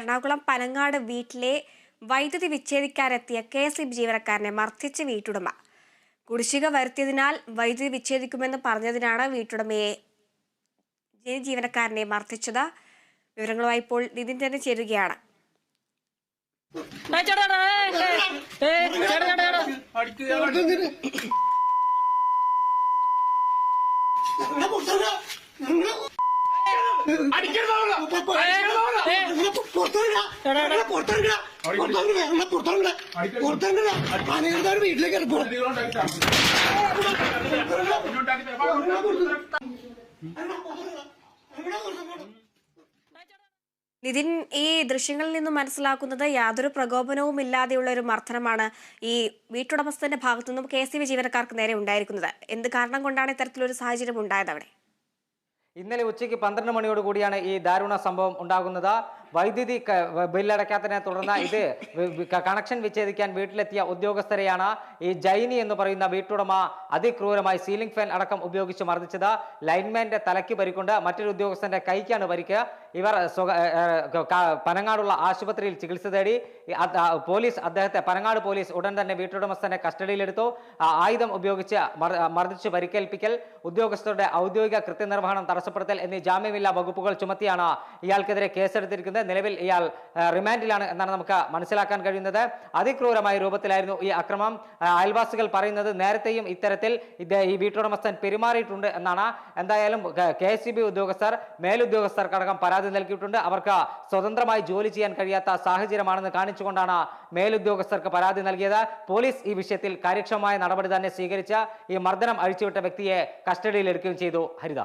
എറണാകുളം പനങ്ങാട് വീട്ടിലെ വൈദ്യുതി വിച്ഛേദിക്കാനെത്തിയ കെ എസ് ഇ ബി ജീവനക്കാരനെ മർദ്ദിച്ച വീട്ടുടമ. കുടിശ്ശിക വരുത്തിയതിനാൽ വൈദ്യുതി വിച്ഛേദിക്കുമെന്ന് പറഞ്ഞതിനാണ് വീട്ടുടമയെ ജീവനക്കാരനെ മർദ്ദിച്ചത്. വിവരങ്ങളുമായി ഇപ്പോൾ നിതിൻ തന്നെ ചേരുകയാണ്. അടിക്കരുത് ചേട്ടാ, വീട്ടിലേക്ക് നിതിൻ ഈ ദൃശ്യങ്ങളിൽ നിന്നും മനസ്സിലാക്കുന്നത് യാതൊരു പ്രകോപനവും ഇല്ലാതെയുള്ള ഒരു മർദ്ദനമാണ് ഈ വീട്ടുടമസ്ഥന്റെ ഭാഗത്തു നിന്നും കെ സി വി ബി ജീവനക്കാർക്ക് നേരെ ഉണ്ടായിരിക്കുന്നത്. എന്ത് കാരണം കൊണ്ടാണ് ഇത്തരത്തിലൊരു സാഹചര്യം ഉണ്ടായത് അവിടെ? ഇന്നലെ ഉച്ചയ്ക്ക് പന്ത്രണ്ട് മണിയോട് കൂടിയാണ് ഈ ദാരുണ സംഭവം ഉണ്ടാകുന്നത്. വൈദ്യുതി ബില്ലടയ്ക്കാത്തതിനെ തുടർന്ന് ഇത് കണക്ഷൻ വിച്ഛേദിക്കാൻ വീട്ടിലെത്തിയ ഉദ്യോഗസ്ഥരെയാണ് ഈ ജൈനി എന്ന് പറയുന്ന വീട്ടുടമ അതിക്രൂരമായി സീലിംഗ് ഫാൻ അടക്കം ഉപയോഗിച്ച് മർദ്ദിച്ചത്. ലൈൻമാന്റെ തലയ്ക്ക് പരിക്കുണ്ട്. മറ്റൊരു ഉദ്യോഗസ്ഥന്റെ കൈക്കാണ് പരിക്ക്. ഇവർ പനങ്ങാടുള്ള ആശുപത്രിയിൽ ചികിത്സ തേടി. പോലീസ് അദ്ദേഹത്തെ പനങ്ങാട് പോലീസ് ഉടൻ തന്നെ വീട്ടുടമസ്ഥനെ കസ്റ്റഡിയിലെടുത്തു. ആയുധം ഉപയോഗിച്ച് മർ- മർദ്ദിച്ച് പരിക്കേൽപ്പിക്കൽ ഉദ്യോഗസ്ഥരുടെ ഔദ്യോഗിക കൃത്യനിർവഹണം തടസ്സപ്പെടുത്തൽ എന്നീ ജാമ്യമില്ലാ വകുപ്പുകൾ ചുമത്തിയാണ് ഇയാൾക്കെതിരെ കേസെടുത്തിരിക്കുന്നത്. നിലവിൽ ഇയാൾ റിമാൻഡിലാണ് എന്നാണ് നമുക്ക് മനസ്സിലാക്കാൻ കഴിയുന്നത്. അതിക്രൂരമായ രൂപത്തിലായിരുന്നു ഈ അക്രമം. അയൽവാസികൾ പറയുന്നത് നേരത്തെയും ഇത്തരത്തിൽ ഇത് ഈ വീട്ടുടമസ്ഥൻ പെരുമാറിയിട്ടുണ്ട് എന്നാണ്. എന്തായാലും കെ ഉദ്യോഗസ്ഥർ മേലുദ്യോഗസ്ഥർക്കടക്കം പരാതി നൽകിയിട്ടുണ്ട്. അവർക്ക് സ്വതന്ത്രമായി ജോലി ചെയ്യാൻ കഴിയാത്ത സാഹചര്യമാണെന്ന് കാണിച്ചുകൊണ്ടാണ് മേലുദ്യോഗസ്ഥർക്ക് പരാതി നൽകിയത്. പോലീസ് ഈ വിഷയത്തിൽ കാര്യക്ഷമമായ നടപടി തന്നെ സ്വീകരിച്ച് ഈ മർദ്ദനം അഴിച്ചുവിട്ട വ്യക്തിയെ കസ്റ്റഡിയിൽ എടുക്കുകയും ചെയ്തു. ഹരിത.